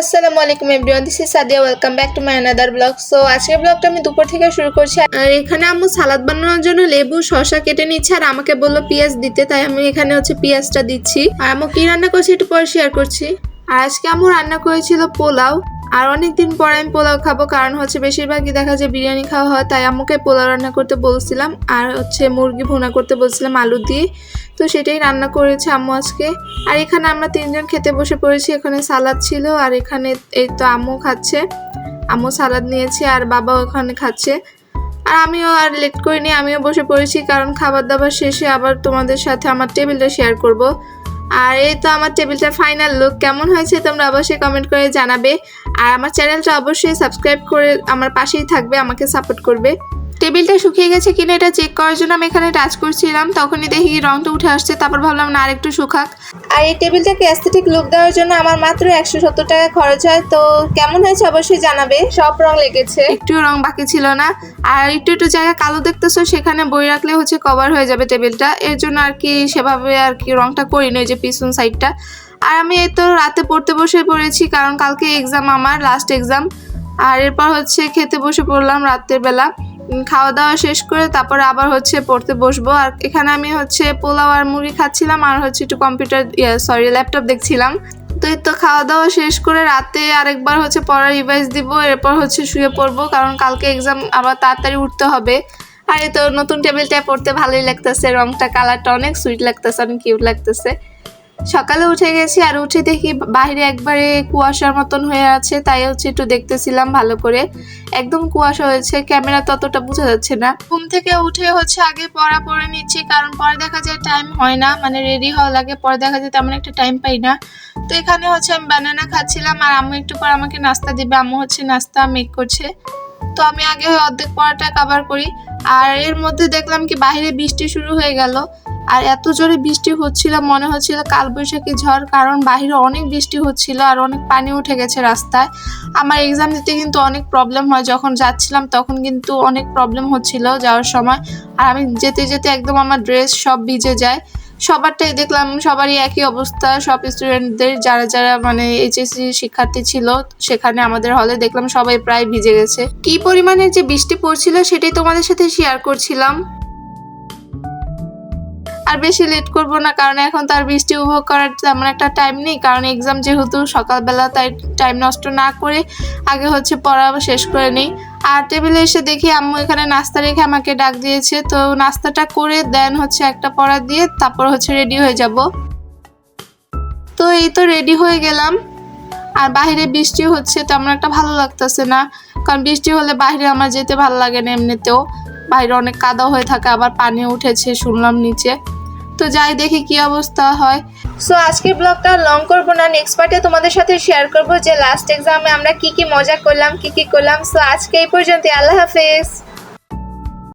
আসসালামু আলাইকুম everyone this is Sadia welcome back to my another blog so আজকের ব্লগটা আমি দুপুর থেকে শুরু করছি। আর এখানে আম্মু সালাদ বানানোর জন্য লেবু, শসা কেটে নিচ্ছে আর আমাকে বলল পেঁয়াজ দিতে, তাই আমি এখানে হচ্ছে পেঁয়াজটা দিচ্ছি। আর আম্মু কি রান্না করছি একটু পরে শেয়ার করছি। আর আজকে আম্মু রান্না করেছিল পোলাও। আর অনেকদিন পরে আমি পোলাও খাব, কারণ হচ্ছে বেশিরভাগই দেখা যায় বিরিয়ানি খাওয়া হয়, তাই আম্মুকে পোলাও রান্না করতে বলছিলাম, আর হচ্ছে মুরগি ভুনা করতে বলছিলাম আলু দিয়ে। তো সেটাই রান্না করেছে আম্মু আজকে। আর এখানে আমরা তিনজন খেতে বসে পড়েছি, এখানে সালাদ ছিল, আর এখানে এই তো আম্মু খাচ্ছে। আম্মু সালাদ নিয়েছে, আর বাবা ওখানে খাচ্ছে। আর আমিও আর লেট করিনি, আমিও বসে পড়েছি, কারণ খাবার দাবার শেষে আবার তোমাদের সাথে আমার টেবিলটা শেয়ার করব। আর এই তো আমার টেবিলটা ফাইনাল লুক কেমন হয়েছে তোমরা অবশ্যই কমেন্ট করে জানাবে। আর আমার চ্যানেলটা অবশ্যই সাবস্ক্রাইব করে আমার পাশেই থাকবে, আমাকে সাপোর্ট করবে। টেবিলটা শুকিয়ে গেছে কিনা এটা চেক করার জন্য আমি এখানে টাচ করছিলাম। তখনই দেখি রংটা উঠে আসছে তারপর ভাবলাম না আরেকটু শুকাক। আর এই টেবিলটাকে অ্যাস্থেটিক লুক দেওয়ার জন্য আমার মাত্র একশো সত্তর টাকা খরচ হয় তো কেমন হয়েছে অবশ্যই জানাবে। সব রং লেগেছে। একটু রং বাকি ছিল না। আর একটু একটু জায়গা কালো দেখতেছো সেখানে বই রাখলে হচ্ছে কভার হয়ে যাবে টেবিলটা। এর জন্য আর কি সেভাবে আর কি রংটা করিনি যে পিছন সাইডটা আর আমি এই তো রাতে পড়তে বসে পড়েছি কারণ কালকে এক্সাম আমার লাস্ট এক্সাম আর এরপর হচ্ছে খেতে বসে পড়লাম রাতের বেলা। খাওয়া দাওয়া শেষ করে তারপরে আবার হচ্ছে পড়তে বসবো। আর এখানে আমি হচ্ছে পোলাও আর মুড়ি খাচ্ছিলাম আর হচ্ছে একটু কম্পিউটার সরি ল্যাপটপ দেখছিলাম। তো এই তো খাওয়া দাওয়া শেষ করে রাতে আরেকবার হচ্ছে পড়ার রিভাইজ দিব, এরপর হচ্ছে শুয়ে পড়ব, কারণ কালকে এক্সাম আবার তাড়াতাড়ি উঠতে হবে। আর এই তো নতুন টেবিলটা পড়তে ভালোই লাগতেছে, রংটা কালারটা অনেক সুইট লাগতেছে, অনেক কিউট লাগতেছে। সকালে উঠে গেছি আর উঠে দেখি বাইরে একবারে কুয়াশার মতন হয়ে আছে, তাই হচ্ছে একটু দেখতেছিলাম ভালো করে। একদম কুয়াশা হয়েছে, ক্যামেরা ততটা বোঝা যাচ্ছে না। ঘুম থেকে উঠে হচ্ছে আগে পড়া পড়ে নিচ্ছি, কারণ পরে দেখা যায় টাইম হয় না মানে রেডি হওয়া লাগে, পরে দেখা যায় তেমন একটা টাইম পাই না। তো এখানে হচ্ছে আমি বানানা খাচ্ছিলাম, আর আম্মু একটু পর আমাকে নাস্তা দিবে, আম্মু হচ্ছে নাস্তা মেক করছে। তো আমি আগে অর্ধেক পড়াটা কাভার করি আর এর মধ্যে দেখলাম কি বাইরে বৃষ্টি শুরু হয়ে গেল। আর এত জোরে বৃষ্টি হচ্ছিল, মনে হচ্ছিল কালবৈশাখী ঝড়, কারণ বাইরে অনেক বৃষ্টি হচ্ছিল আর অনেক পানি উঠে গেছে রাস্তায়। আমার এক্সাম দিতে কিন্তু অনেক প্রবলেম হয়, যখন যাচ্ছিলাম তখন কিন্তু অনেক প্রবলেম হচ্ছিল যাওয়ার সময়। আর আমি যেতে যেতে একদম আমার ড্রেস সব ভিজে যায়। সবারটাই দেখলাম, সবারই একই অবস্থা। সব স্টুডেন্টদের যারা যারা মানে এইচএসসি শিক্ষার্থী ছিল, সেখানে আমাদের হলে দেখলাম সবাই প্রায় ভিজে গেছে। কি পরিমাণে যে বৃষ্টি পড়ছিল সেটাই তোমাদের সাথে শেয়ার করছিলাম। আর বেশি লেট করব না, কারণ এখন তার বৃষ্টি উপভোগ করার তেমন একটা টাইম নেই। কারণ এক্সাম যেহেতু সকালবেলা, তাই টাইম নষ্ট না করে আগে হচ্ছে পড়া শেষ করে নেই। আর টেবিলে এসে দেখি আম্মু এখানে নাস্তা রেখে আমাকে ডাক দিয়েছে। তো নাস্তাটা করে দেন হচ্ছে একটা পড়া দিয়ে, তারপর হচ্ছে রেডি হয়ে যাব। তো এই তো রেডি হয়ে গেলাম। আর বাইরে বৃষ্টি হচ্ছে, তেমন একটা ভালো লাগতেছে না। কারণ বৃষ্টি হলে বাইরে আমার যেতে ভালো লাগে না এমনিতেও। বাইরে অনেক কাদা হয়ে থাকে, আবার পানি উঠেছে শুনলাম নিচে। তো যাই দেখি কি অবস্থা হয়। সো আজকের ব্লগটা লং করব না নেক্সট পার্টে তোমাদের সাথে শেয়ার করব যে লাস্ট এক্সামে আমরা কি কি মজা করলাম, কি কি করলাম। সো আজকে এই পর্যন্ত আল্লাহ হাফেজ।